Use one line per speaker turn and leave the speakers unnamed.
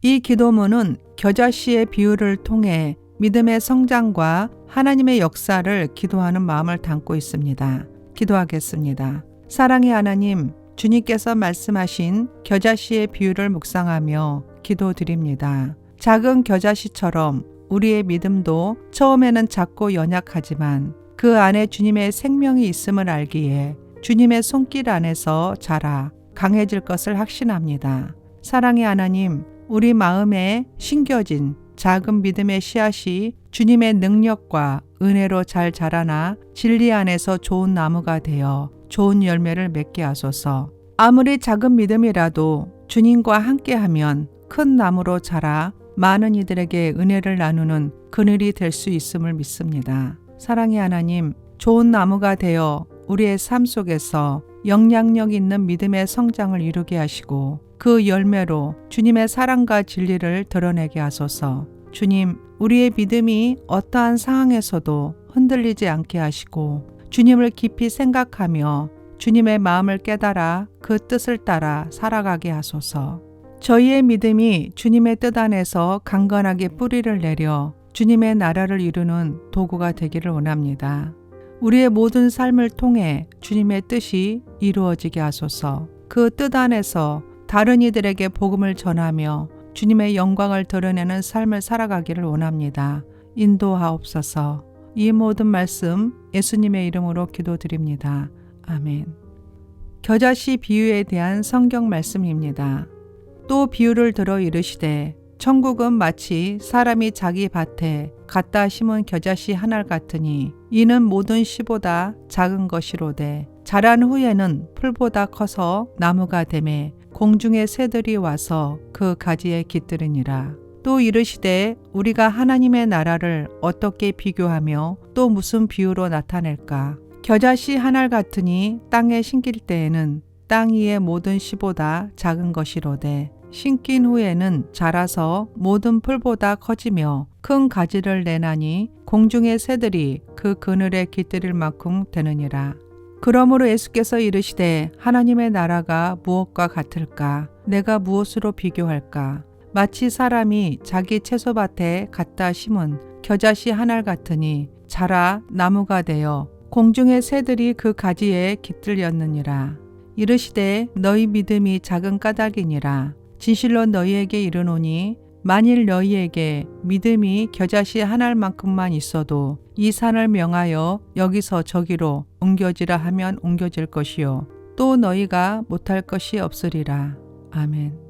이 기도문은 겨자씨의 비유를 통해 믿음의 성장과 하나님의 역사를 기도하는 마음을 담고 있습니다. 기도하겠습니다. 사랑의 하나님, 주님께서 말씀하신 겨자씨의 비유를 묵상하며 기도드립니다. 작은 겨자씨처럼 우리의 믿음도 처음에는 작고 연약하지만 그 안에 주님의 생명이 있음을 알기에 주님의 손길 안에서 자라 강해질 것을 확신합니다. 사랑의 하나님, 우리 마음에 심겨진 작은 믿음의 씨앗이 주님의 능력과 은혜로 잘 자라나 진리 안에서 좋은 나무가 되어 좋은 열매를 맺게 하소서. 아무리 작은 믿음이라도 주님과 함께하면 큰 나무로 자라 많은 이들에게 은혜를 나누는 그늘이 될 수 있음을 믿습니다. 사랑의 하나님, 좋은 나무가 되어 우리의 삶 속에서 영향력 있는 믿음의 성장을 이루게 하시고 그 열매로 주님의 사랑과 진리를 드러내게 하소서. 주님, 우리의 믿음이 어떠한 상황에서도 흔들리지 않게 하시고 주님을 깊이 생각하며 주님의 마음을 깨달아 그 뜻을 따라 살아가게 하소서. 저희의 믿음이 주님의 뜻 안에서 강건하게 뿌리를 내려 주님의 나라를 이루는 도구가 되기를 원합니다. 우리의 모든 삶을 통해 주님의 뜻이 이루어지게 하소서. 그 뜻 안에서 다른 이들에게 복음을 전하며 주님의 영광을 드러내는 삶을 살아가기를 원합니다. 인도하옵소서. 이 모든 말씀 예수님의 이름으로 기도드립니다. 아멘. 겨자씨 비유에 대한 성경 말씀입니다. 또 비유를 들어 이르시되 천국은 마치 사람이 자기 밭에 갖다 심은 겨자씨 하나 같으니 이는 모든 씨보다 작은 것이로되 자란 후에는 풀보다 커서 나무가 되매 공중의 새들이 와서 그 가지에 깃들으니라. 또 이르시되 우리가 하나님의 나라를 어떻게 비교하며 또 무슨 비유로 나타낼까? 겨자씨 하나 같으니 땅에 심길 때에는 땅 위의 모든 씨보다 작은 것이로되 심긴 후에는 자라서 모든 풀보다 커지며 큰 가지를 내나니 공중의 새들이 그 그늘에 깃들일 만큼 되느니라. 그러므로 예수께서 이르시되 하나님의 나라가 무엇과 같을까? 내가 무엇으로 비교할까? 마치 사람이 자기 채소밭에 갖다 심은 겨자씨 하나 같으니 자라 나무가 되어 공중의 새들이 그 가지에 깃들렸느니라. 이르시되 너희 믿음이 작은 까닭이니라. 진실로 너희에게 이르노니 만일 너희에게 믿음이 겨자씨 하나만큼만 있어도 이 산을 명하여 여기서 저기로 옮겨지라 하면 옮겨질 것이요 또 너희가 못할 것이 없으리라. 아멘.